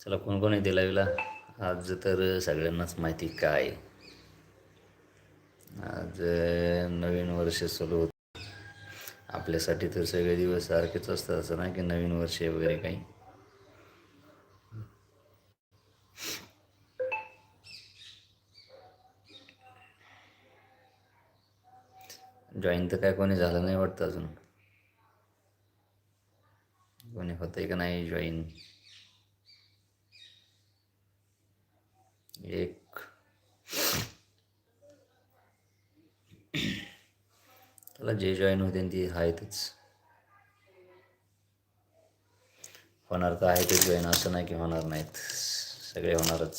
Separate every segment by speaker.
Speaker 1: चला कोण कोण येते लाईव्हला आज तर सगळ्यांनाच माहिती काय. आज नवीन वर्ष सुरू होत. आपल्यासाठी तर सगळे दिवस सारखेच असतात असं नाही की नवीन वर्ष वगैरे काही. जॉईन तर काय कोणी झालं नाही वाटतं अजून. कोणी होतंय का नाही जॉईन एक. त्याला जे जॉईन होते ती आहेतच. होणार तर आहे ते जॉईन असं नाही की होणार नाहीत. सगळे होणारच.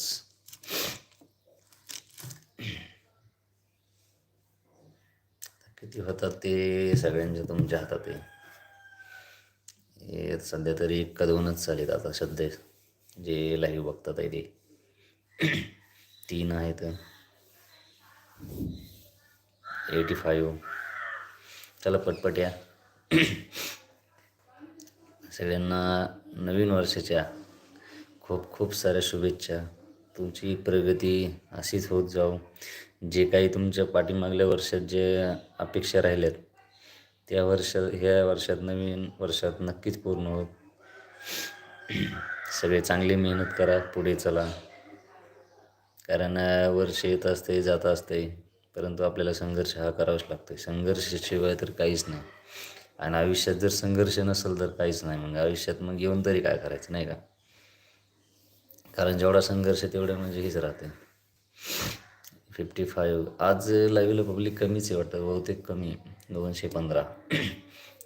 Speaker 1: किती होतात ते सगळ्यांच्या तुमच्या हातात आहे. हे सध्या तरी एका दोनच चालेत आता सध्या. जे लाईव्ह बघतात आहे ते. तीन आहेत. Eighty five. चला पटपट या. सगळ्यांना नवीन वर्षाच्या खूप खूप साऱ्या शुभेच्छा. तुमची प्रगती अशीच होत जाऊ. जे काही तुमच्या पाठीमागल्या वर्षात जे अपेक्षा राहिल्यात त्या वर्षात ह्या वर्षात नवीन वर्षात नक्कीच पूर्ण होत सगळे चांगली मेहनत करा पुढे चला. कारण वर्ष येत असते जात असते परंतु आपल्याला संघर्ष हा करावाच लागतो संघर्षाशिवाय तर काहीच नाही. आणि आयुष्यात जर संघर्ष नसेल तर काहीच नाही. मग आयुष्यात मग येऊन तरी काय करायचं नाही का? कारण जेवढा संघर्ष तेवढं म्हणजे हेच राहते. फिफ्टी फाईव्ह आज लाईव्हला पब्लिक कमीच आहे वाटतं बहुतेक कमी दोनशे पंधरा.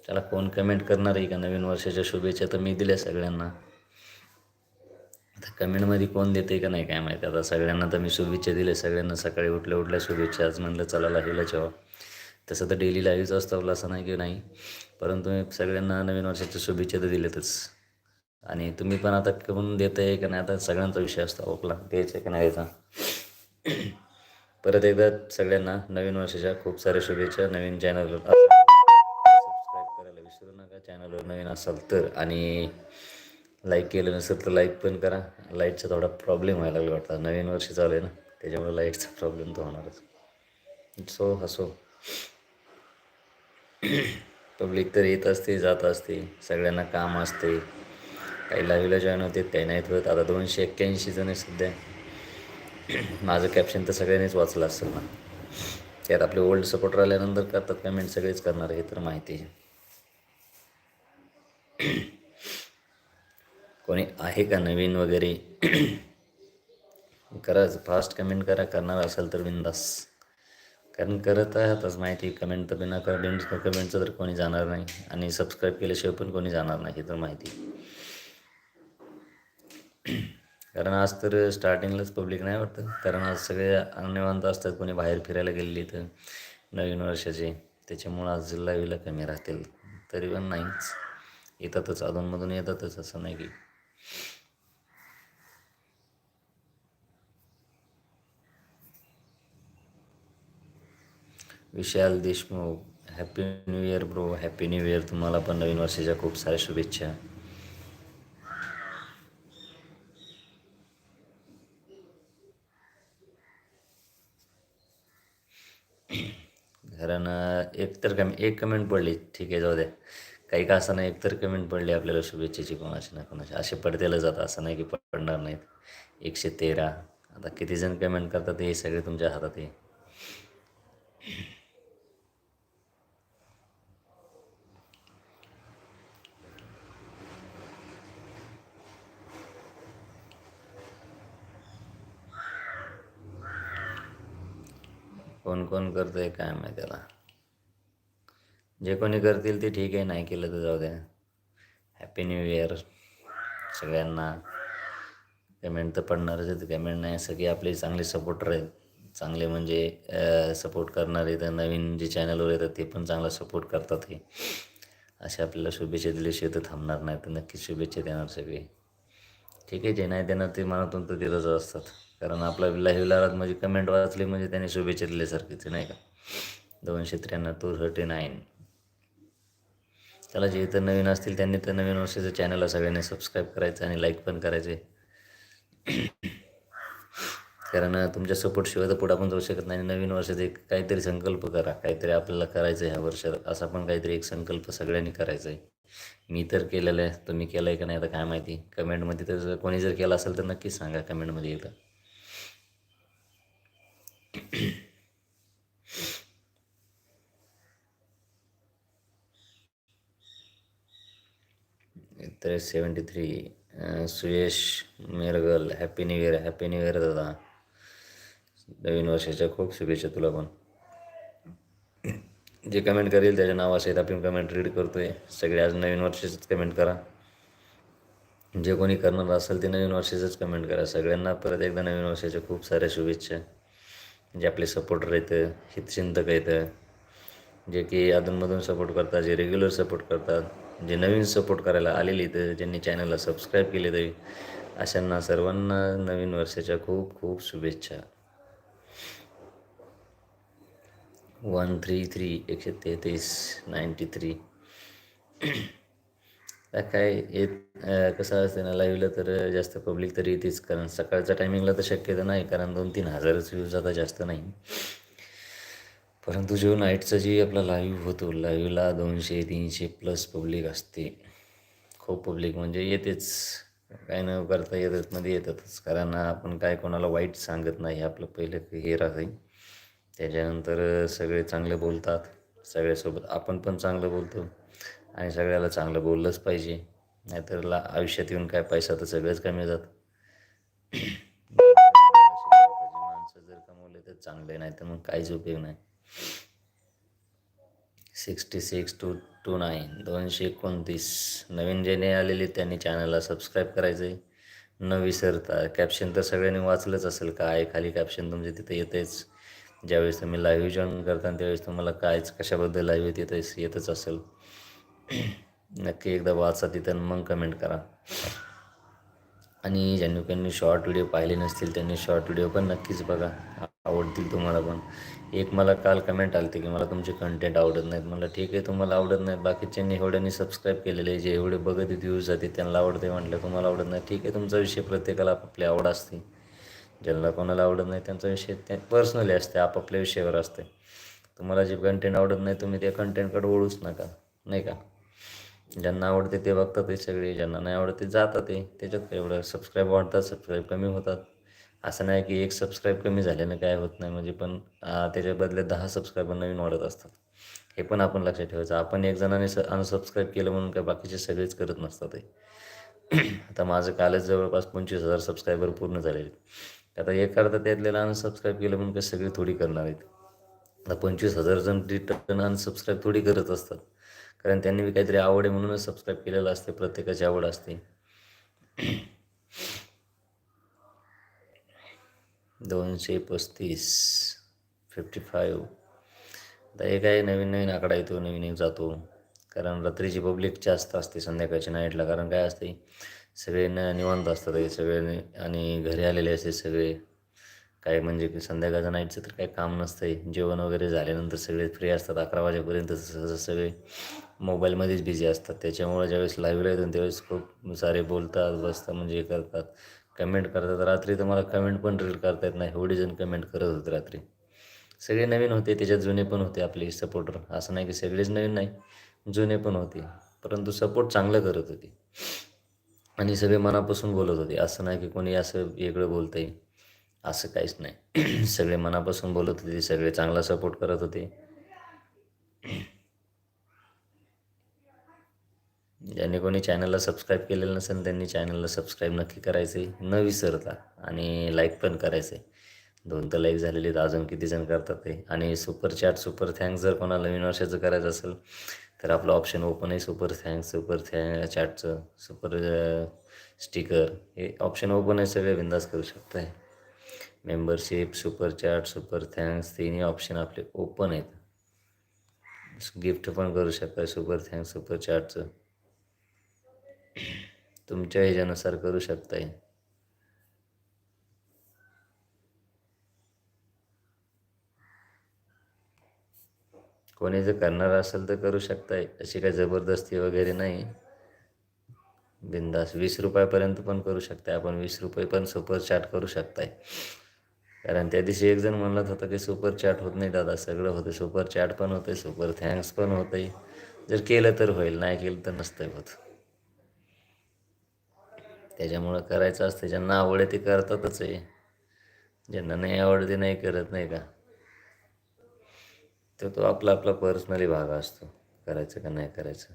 Speaker 1: त्याला कोण कमेंट करणार आहे का नवीन वर्षाच्या शुभेच्छा तर मी दिल्या सगळ्यांना. आता कमेंटमध्ये कोण देते का नाही काय माहिती. आता सगळ्यांना तर मी शुभेच्छा दिल्या सगळ्यांना सकाळी उठल्या उठल्या शुभेच्छा. आज म्हणलं चला लाईव्हला जेव्हा तसं तर डेली लाईव्हच असतं आपलं असं नाही की नाही. परंतु मी सगळ्यांना नवीन वर्षाच्या शुभेच्छा तर दिल्यातच. आणि तुम्ही पण आता कमून देत आहे का नाही आता सगळ्यांचा विषय असतो आपला. द्यायचा का नाही द्यायचा? परत एकदा सगळ्यांना नवीन वर्षाच्या खूप साऱ्या शुभेच्छा. नवीन चॅनलवर सबस्क्राईब करायला विसरू नका. चॅनलवर नवीन असाल तर. आणि लाईक केलं नसेल तर लाईक पण करा. लाईटचा थोडा प्रॉब्लेम व्हायला लागला वाटतं. नवीन वर्ष चालू आहे ना त्याच्यामुळे लाईटचा प्रॉब्लेम तर होणारच. सो हसो पब्लिक तर येत असते जात असते. सगळ्यांना काम असते. काही लाईव्हला जॉईन होते काही नाहीत होत. आता दोनशे एक्क्याऐंशी जण आहे सध्या. माझं कॅप्शन तर सगळ्यांनीच वाचलं असेल ना. त्यात आपले ओल्ड सपोर्टर आल्यानंतर करतात पेमेंट सगळेच करणार हे तर माहिती आहे. कोणी आहे का नवीन वगैरे? करा फास्ट कमेंट करा. करणार असेल तर बिंदास. कारण करत आहातच माहिती. कमेंट तर बिना कमेंट कमेंटचं तर कोणी जाणार नाही. आणि सबस्क्राईब केल्याशिवाय पण कोणी जाणार नाही हे तर माहिती. कारण आज तर स्टार्टिंगलाच पब्लिक नाही वाटतं. कारण आज सगळे अन्यवांत असतात. कोणी बाहेर फिरायला गेलेली तर नवीन वर्षाचे. त्याच्यामुळं आज लाईव्हला कमी राहतील. तरी पण नाहीच. येतातच. अधूनमधून येतातच. असं नाही की Vishal Deshmukh happy new year bro happy new year तुम्हाला पण नवीन वर्षाच्या खूप साऱ्या शुभेच्छा. कारण एक तर कमी एक कमेंट पडली. ठीक आहे जाऊ द्या काही का असं नाही एकतर कमेंट पडली आपल्याला शुभेच्छेची कोणाशी ना कोणाशी असे पडतेला जातात असं नाही की पडणार नाहीत. एकशे तेरा. आता किती जण कमेंट करतात हे सगळे तुमच्या हातात आहे. कोण कोण करतंय आहे काय माहिती त्याला जे कोणी करतील ते ठीक आहे नाही केलं तर जाऊ द्या. हॅपी न्यू इयर सगळ्यांना. पेमेंट तर पडणारच आहे पेमेंट नाही सगळे आपले चांगले सपोर्टर आहेत. चांगले म्हणजे सपोर्ट करणारे तर नवीन जे चॅनलवर येतात ते पण चांगला सपोर्ट करतात हे. असे आपल्याला शुभेच्छा दिल्याशिवाय तर थांबणार नाही तर नक्कीच शुभेच्छा देणार सगळे. ठीक आहे जे नाही देणार ते मनातून तर दिलंच असतात. कारण आपला लाईव्हला म्हणजे कमेंट वाचली म्हणजे त्याने शुभेच्छा दिल्यासारखीच नाही का? दोनशे त्र्याण्णव टू थर्टी नाईन त्याला जे इतर नवीन असतील त्यांनी तर नवीन वर्षाचं चॅनलला सगळ्यांनी सबस्क्राईब करायचं आणि लाईक पण करायचे. कारण तुमच्या सपोर्टशिवाय तर पुढे आपण जाऊ शकत नाही. नवीन वर्षात एक काहीतरी संकल्प करा. काहीतरी आपल्याला करायचं आहे ह्या वर्षात असा पण काहीतरी एक संकल्प सगळ्यांनी करायचा आहे मी तर केलेलं आहे. तुम्ही केलं आहे का नाही आता काय माहिती. कमेंटमध्ये तर कोणी जर केला असेल तर नक्कीच सांगा कमेंटमध्ये एकदा. तर seventy three Suyash Mergal happy new year happy new year दादा. नवीन वर्षाच्या खूप शुभेच्छा तुला पण. जे कमेंट करेल त्याच्या नावासहित आपण कमेंट रीड करतो आहे सगळे आज नवीन वर्षाचेच कमेंट करा. जे कोणी करणार असेल ते नवीन वर्षाचंच कमेंट करा. सगळ्यांना परत एकदा नवीन वर्षाच्या खूप साऱ्या शुभेच्छा. जे आपले सपोर्टर येतं हितचिंतक येतं जे की अधूनमधून सपोर्ट करतात जे रेग्युलर सपोर्ट करतात जे नवीन सपोर्ट करायला आलेले तर ज्यांनी चॅनलला सबस्क्राईब केले तरी अशांना सर्वांना नवीन वर्षाच्या खूप खूप शुभेच्छा. वन थ्री थ्री एकशे तेहतीस नाईंटी थ्री काय येत कसं असते ना लाईव्हला तर जास्त पब्लिक तरी येतेच कारण सकाळच्या टायमिंगला तर शक्यता नाही कारण दोन तीन हजारच व्ह्यूज आता जास्त नाही. परंतु जो नाईटचा जी आपला लाईव्ह होतो लाईव्हला दोनशे तीनशे प्लस पब्लिक असते. खूप पब्लिक म्हणजे येतेच. काय न करता येतात मध्ये येतातच. कारण आपण काय कोणाला वाईट सांगत नाही. आपलं पहिलं हे राहते त्याच्यानंतर सगळे चांगले बोलतात. सगळ्यासोबत आपण पण चांगलं बोलतो. आणि सगळ्याला चांगलं बोललंच पाहिजे. नाहीतर ला आयुष्यात येऊन काय पैसा तर सगळेच कमी जात माणसं जर कमवले तर चांगले नाही तर मग काहीच उपयोग नाही. Sixty six two two nine दोनशे एकोणतीस. नवीन ज्याने आलेले त्यांनी चॅनलला सबस्क्राईब करायचं आहे न विसरता कॅप्शन तर सगळ्यांनी वाचलंच असेल काय खाली कॅप्शन तुमचे तिथे येतेच. ज्यावेळेस तुम्ही लाईव्ह जॉईन करता त्यावेळेस तुम्हाला कायच कशाबद्दल लाईव्ह येत येतच असेल. नक्की एकदा वाचा तिथं मग कमेंट करा. आणि ज्यांनी त्यांनी शॉर्ट व्हिडिओ पाहिले नसतील त्यांनी शॉर्ट व्हिडिओ पण नक्कीच बघा. आवडतील तुम्हाला पण. एक मला काल कमेंट आली की मला तुमचे कंटेंट आवडत नाहीत. म्हटलं ठीक आहे तुम्हाला आवडत नाहीत. बाकीच्यांनी एवढ्यांनी सबस्क्राईब केलेले जे एवढे बघत व्ह्यूज जाते त्यांना आवडते म्हटलं तुम्हाला आवडत नाही. ठीक आहे तुमचा विषय प्रत्येकाला आपापली आवड असते. ज्यांना कोणाला आवडत नाही त्यांचा विषय त्या पर्सनली असते आपापल्या विषयावर असते. तुम्हाला जे कंटेंट आवडत नाही तुम्ही त्या कंटेंटकडे ओळूच नका. नाही का? ज्यांना आवडते ते बघतात ते सगळे. ज्यांना नाही आवडत ते जातात ते त्याच्यात काय एवढं सबस्क्राईब वाढतात सबस्क्राईब कमी होतात. असं नाही की एक सबस्क्राईब कमी झाल्यानं काय होत नाही. म्हणजे पण त्याच्या बदले दहा सबस्क्रायबर नवीन वाढत असतात. हे पण आपण लक्षात ठेवायचं. आपण एक जणाने स अनसबस्क्राईब केलं म्हणून काय बाकीचे सगळेच करत नसतात आता माझं कालच जवळपास पंचवीस हजार सबस्क्रायबर पूर्ण झालेले आता एक करता त्यातल्याला अनसबस्क्राईब केलं म्हणून काय सगळे थोडी करणार आहेत. आता पंचवीस हजार जण रिटर्न अनसबस्क्राईब थोडी करत असतात. कारण त्यांनी काहीतरी आवड आहे म्हणूनच सबस्क्राईब केलेलं असते. प्रत्येकाची आवड असते. दोनशे पस्तीस फिफ्टी फाईव्ह आता एक आहे नवीन नवीन आकडा येतो नवीन एक जातो. कारण रात्रीची पब्लिक जास्त असते संध्याकाळच्या नाईटला कारण काय असते सगळे न निवांत असतात सगळे आणि घरी आलेले असते सगळे. काय म्हणजे की संध्याकाळचं नाईटचं तर काही काम नसतं आहे जेवण वगैरे झाल्यानंतर सगळे फ्री असतात. अकरा वाजेपर्यंत सहज सगळे मोबाईलमध्येच बिझी असतात. त्याच्यामुळे ज्यावेळेस लाईव्हला येतो त्यावेळेस खूप सारे बोलतात बसतात म्हणजे हे करतात. कमेंट करतात. रात्री तर मला कमेंट पण रीड करता येत नाही. एवढे जण कमेंट करत होते रात्री. सगळे नवीन होते. त्याच्यात जुने पण होते आपले सपोर्टर असं नाही की सगळेच नवीन नाही. जुने पण होते. परंतु सपोर्ट चांगलं करत होते. आणि सगळे मनापासून बोलत होते. असं नाही की कोणी असं वेगळं बोलतं आहे असं काहीच नाही. सगळे मनापासून बोलत होते. सगळे चांगला सपोर्ट करत होते. ज्यांनी कोणी चॅनलला सबस्क्राईब केलेलं नसेल त्यांनी चॅनलला सबस्क्राईब नक्की करायचे. न विसरता आणि लाईक पण करायचे. दोन तर लाईक झालेले आहेत अजून किती जण करतात ते. आणि सुपर चॅट सुपर थँक्स जर कोणाला नवीन वर्षाचं करायचं असेल तर आपलं ऑप्शन ओपन आहे सुपर थँक्स सुपर थँक चॅटचं सुपर स्टिकर हे ऑप्शन ओपन आहे सगळे बिंदास करू शकताय. Membership super chat super thanks तिन्ही ऑप्शन आपले ओपन आहेत. गिफ्ट पण करू शकता सुपर थँक्स सुपर चॅटचं तुमच्या ह्याच्यानुसार करू शकताय. कोणी जर करणार असेल तर करू शकताय. अशी काही जबरदस्ती वगैरे नाही. बिंदास वीस रुपयापर्यंत पण करू शकताय. आपण वीस रुपये पण सुपर चॅट करू शकताय. कारण त्या दिवशी एक जण म्हणत होतं की सुपर चॅट होत नाही दादा. सगळं होतं सुपर चॅट पण होतं सुपर थँक्स पण होते जर केलं तर होईल. नाही केलं तर नसतंय होत. त्याच्यामुळं करायचं असतं. ज्यांना आवड आहे ते करतातच आहे ज्यांना नाही आवड ते नाही करत नाही का? तर तो आपला आपला पर्सनली भाग असतो. करायचं का नाही करायचं?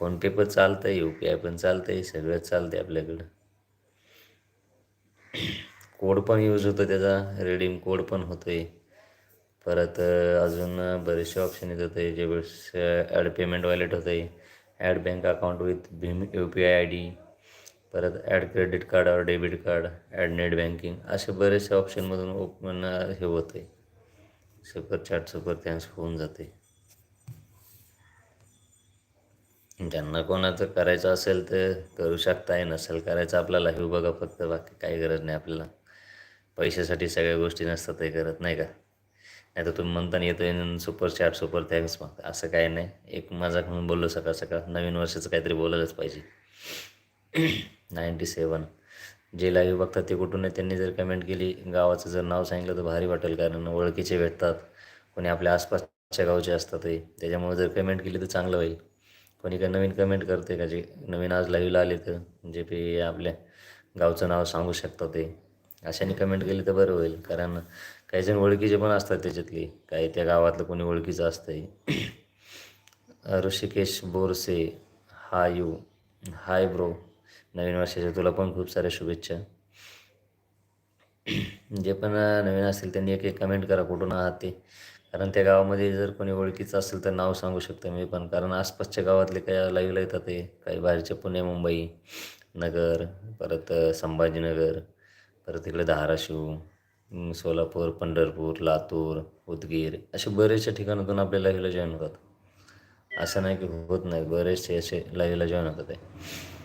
Speaker 1: फोनपे पण चालतं आहे यू पी आय पण चालतं आहे सगळंच चालतं आहे आपल्याकडं. कोड पण यूज होतो त्याचा. रिडीम कोड पण होतो आहे परत अजून बरेचसे ऑप्शन येत होते. जे वेळेस ॲड पेमेंट वॉलेट होतं आहे add bank account with Bhim U P I I D परत ॲड क्रेडिट कार्ड और debit card add net banking असे बरेचसे ऑप्शनमधून ओपन हे होते सुपर चॅट सुपर थँक्स होऊन जाते ज्यांना कोणाचं करायचं असेल तर करू शकताय नसेल करायचं आपल्याला हे बघा फक्त बाकी काही गरज नाही आपल्याला. पैशासाठी सगळ्या गोष्टी नसतात ते करत नाही का? नाही तर तुम्ही म्हणता येतो सुपर चॅट सुपर थँक्स मग असं काही नाही. एक मजाक म्हणून बोललो सकाळ सकाळ. नवीन वर्षाचं काहीतरी बोलायलाच पाहिजे. Ninety seven. जे लाईव्ह बघतात ते कुठून आहे त्यांनी जर कमेंट केली गावाचं जर नाव सांगितलं तर भारी वाटेल कारण ओळखीचे भेटतात. कोणी आपल्या आसपासच्या गावचे असतात ते. त्याच्यामुळे जर कमेंट केली तर चांगलं होईल. कोणी का नवीन कमेंट करते का? जे नवीन आज लाईव्हला आले तर जे पे आपल्या गावचं नाव सांगू शकतात ते. अशाने कमेंट केली तर बरं होईल. कारण काही जण ओळखीचे पण असतात त्याच्यातली. काही त्या गावातलं कोणी ओळखीचं असतंय. Rishikesh Borse hi you hi bro नवीन वर्षाच्या तुला पण खूप साऱ्या शुभेच्छा. जे पण नवीन असतील त्यांनी एक एक कमेंट करा कुठून आहात ते. कारण त्या गावामध्ये जर कोणी ओळखीचं असेल तर नाव सांगू शकतो मी पण. कारण आसपासच्या गावातले काही लाईव्हला येतात ते. काही बाहेरचे पुणे मुंबई नगर परत संभाजीनगर परत इकडे धाराशिव सोलापूर पंढरपूर लातूर उदगीर असे बरेचशा ठिकाणातून आपल्या लाईव्हला जॉईन होतात. असं नाही की होत नाही. बरेचसे असे लाईव्हला जॉईन होतात आहे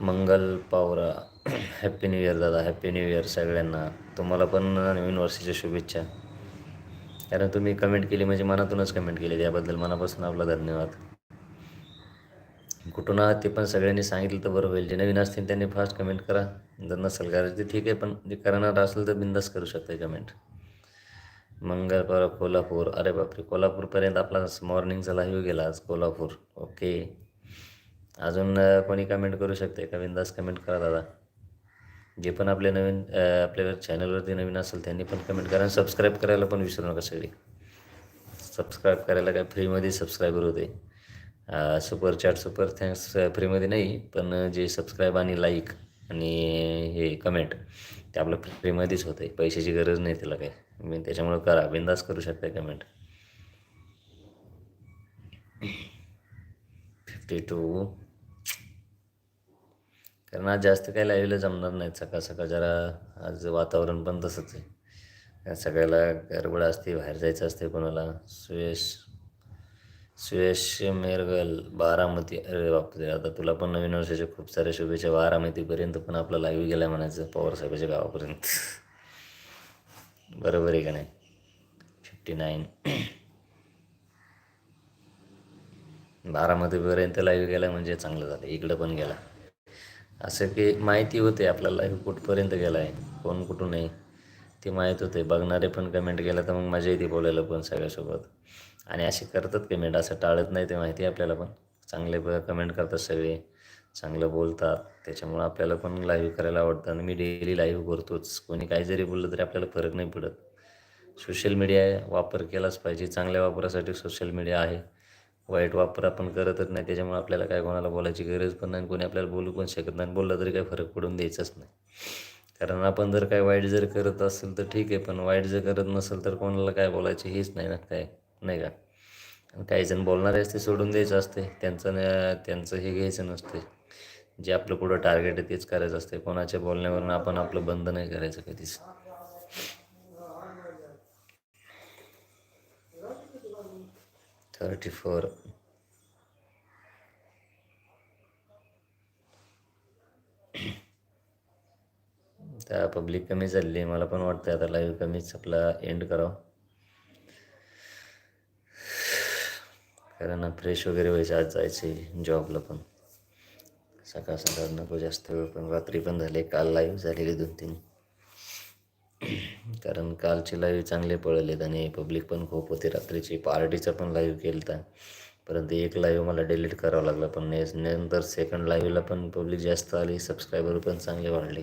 Speaker 1: Mangal Pawara happy new year दादा हॅप्पी न्यू इयर सगळ्यांना. तुम्हाला पण नवीन वर्षाच्या शुभेच्छा. कारण तुम्ही कमेंट केली म्हणजे मनातूनच कमेंट केली. त्याबद्दल मनापासून आपला धन्यवाद. कुठून आहात ते पण सगळ्यांनी सांगितलं तर बरं होईल. जे नवीन असतील त्यांनी फास्ट कमेंट करा. जर नसेल करायचं ते ठीक आहे पण जे करणार असेल तर बिंदास करू शकता कमेंट मंगळवार कोल्हापूर. अरे बापरे कोल्हापूरपर्यंत आपला मॉर्निंगचा लाईव्ह गेला आज कोल्हापूर. ओके अजून कोणी कमेंट करू शकते का बिंदास कमेंट करा दादा. जे पण आपले नवीन आपल्या चॅनलवरती नवीन असेल त्यांनी पण कमेंट करा आणि सबस्क्राईब करायला पण विसरू नका सगळी. सबस्क्राईब करायला काय फ्रीमध्ये सबस्क्रायबर होते. सुपर चॅट सुपर थँक्स फ्रीमध्ये नाही पण जे सबस्क्राईब आणि लाईक आणि हे कमेंट ते आपलं फ्रीमध्येच होतं आहे पैशाची गरज नाही त्याला काय मी त्याच्यामुळं करा. बिंदास करू शकता कमेंट टू कारण आज जास्त काही लाईव्हला जमणार नाही सकाळ सकाळ जरा आज वातावरण पण तसंच आहे. सगळ्याला गडबड असते बाहेर जायचं असते कोणाला. सुयश सुयश मेरगल बारामती. अरे बापरे आता तुला पण नवीन वर्षाच्या खूप साऱ्या शुभेच्छा. बारामतीपर्यंत पण आपला लाईव्ह गेला म्हणायचं पवारसाहेबाच्या गावापर्यंत. बरोबर आहे का नाही? फिफ्टी नाईन बारामतीपर्यंत लाईव्ह गेला म्हणजे चांगलं झालं. इकडं पण गेला. असं की माहिती होते आपला लाईव्ह कुठपर्यंत गेला आहे कोण कुठून आहे ते माहीत होते. बघणारे पण कमेंट केलं तर मग मजा येते बोलायला पण सगळ्यासोबत. आणि असे करतात कमेंट असं टाळत नाही ते माहिती आहे आपल्याला पण. चांगले ब कमेंट करतात सगळे चांगलं बोलतात. त्याच्यामुळं आपल्याला पण लाईव्ह करायला आवडतं. आणि मी डेली लाईव्ह करतोच. कोणी काही जरी बोललं तरी आपल्याला फरक नाही पडत. सोशल मीडिया वापर केलाच पाहिजे. चांगल्या वापरासाठी सोशल मीडिया आहे. वाईट वापर आपण करतच नाही. त्याच्यामुळे आपल्याला काय कोणाला बोलायची गरज पण नाही कोणी आपल्याला बोलू पण शकत नाही बोललं तरी काही फरक पडून द्यायचाच नाही. कारण आपण जर काय वाईट जर करत असेल तर ठीक आहे पण वाईट जर करत नसेल तर कोणाला काय बोलायचे हेच नाही ना काय नाही का? आणि काही जण बोलणारे असते सोडून द्यायचं असते. त्यांचं न- त्यांचं हे घ्यायचं नसते. जे आपलं पुढं टार्गेट आहे तेच करायचं असते. कोणाच्या बोलण्यावरून आपण आपलं बंद नाही करायचं कधीच. थर्टी फोर त्या पब्लिक कमी झालेली आहे मला पण वाटतं आता लाईव्ह कमीच आपला एंड करावं. कारण फ्रेश वगैरे व्हायचं आज जायचे जॉबला पण. सकाळ सकाळ नको जास्त वेळ पण. रात्री पण झाले काल लाईव्ह झालेली दोन तीन कारण कालचे लाईव्ह चांगले पळलेत आणि पब्लिक पण खूप होती. रात्रीची पार्टीचं पण लाईव्ह केलं परंतु एक लाईव्ह मला डिलीट करावं लागला. पण ने नंतर सेकंड लाईव्हला पण पब्लिक जास्त आली. सबस्क्रायबर पण चांगले वाढले.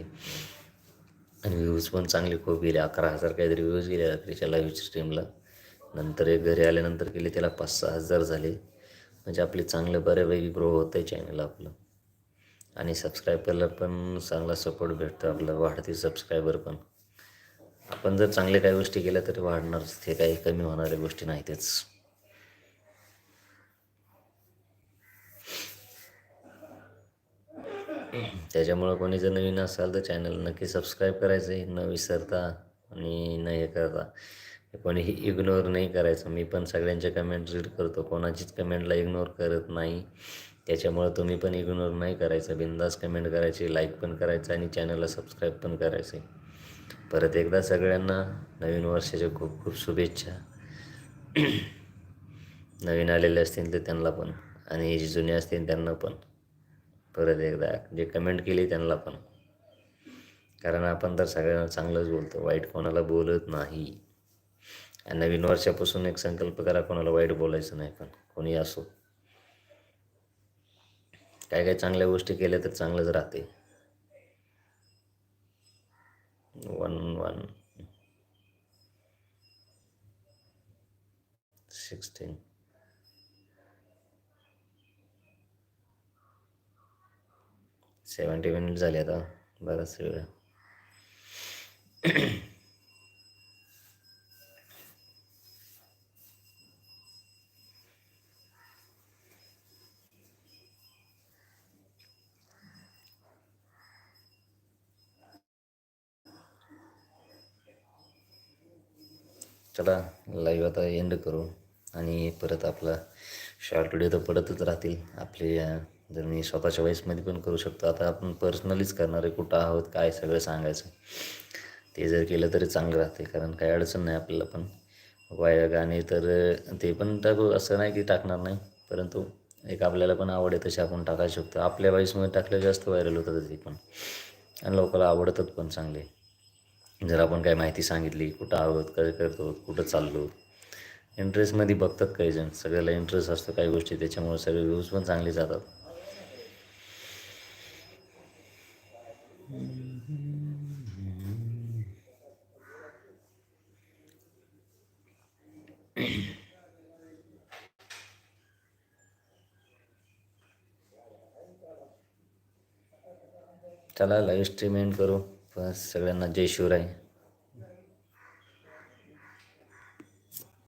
Speaker 1: आणि व्ह्यूज पण चांगले खूप गेले. अकरा हजार काहीतरी व्ह्यूज गेले रात्रीच्या लाईव्ह स्ट्रीमला नंतर एक घरी आल्यानंतर केले त्याला पाच सहा हजार झाले. म्हणजे आपले चांगलं बऱ्यापैकी ग्रो होत आहे चॅनल आपलं. आणि सबस्क्रायबरला पण चांगला सपोर्ट भेटतो आपलं. वाढते सबस्क्रायबर पण. आपण जर चांगल्या काही गोष्टी केल्या तरी वाढणारच ते काही कमी होणाऱ्या गोष्टी नाहीतच त्याच्यामुळं कोणी जर नवीन असाल तर चॅनल नक्की सबस्क्राईब करायचं आहे. न विसरता आणि न हे करता. कोणीही इग्नोर नाही करायचं. मी पण सगळ्यांच्या कमेंट रीड करतो. कोणाचीच कमेंटला इग्नोर करत नाही. त्याच्यामुळं तुम्ही पण इग्नोर नाही करायचं. बिंदास कमेंट करायची लाईक पण करायचं आणि चॅनलला सबस्क्राईब पण करायचे परत एकदा सगळ्यांना नवीन वर्षाच्या खूप खूप शुभेच्छा. नवीन आलेले असतील तर त्यांना पण आणि जे जुने असतील त्यांना पण. परत एकदा जे कमेंट केली त्यांना पण. कारण आपण तर सगळ्यांना चांगलंच बोलतो वाईट कोणाला बोलत नाही. आणि नवीन वर्षापासून एक संकल्प करा कोणाला वाईट बोलायचं नाही पण कोणी असो. काय काय चांगल्या गोष्टी केल्या तर चांगलंच राहते. One one sixteen. Seventy minute झाले आता बराच वेळ. चला लाईव्ह आता एंड करू. आणि परत आपला शॉर्ट व्हिडिओ तर पडतच राहतील. आपले जर मी स्वतःच्या वॉईसमध्ये पण करू शकतो. आता आपण पर्सनलीच करणार आहे. कुठं आहोत काय सगळं सांगायचं. ते जर केलं तरी चांगलं राहते. कारण काही अडचण नाही आपल्याला पण. वाया गाणे तर ते पण टाकू. असं नाही की टाकणार नाही. परंतु एक आपल्याला पण आवड आहे तशी आपण टाकायला शकतो. आपल्या वॉईसमध्ये टाकलं जास्त व्हायरल होतं ते पण. आणि लोकांना आवडतात पण चांगले. जर आपण काय माहिती सांगितली कुठं आहोत काय करतो कुठं चाललो इंटरेस्टमध्ये बघतात काही जण. सगळ्याला इंटरेस्ट असतो काही गोष्टी त्याच्यामुळे सगळे व्ह्यूज पण चांगले जातात. चला लाईव्ह स्ट्रीम एंड करू. बस सगळ्यांना जय शिवराय.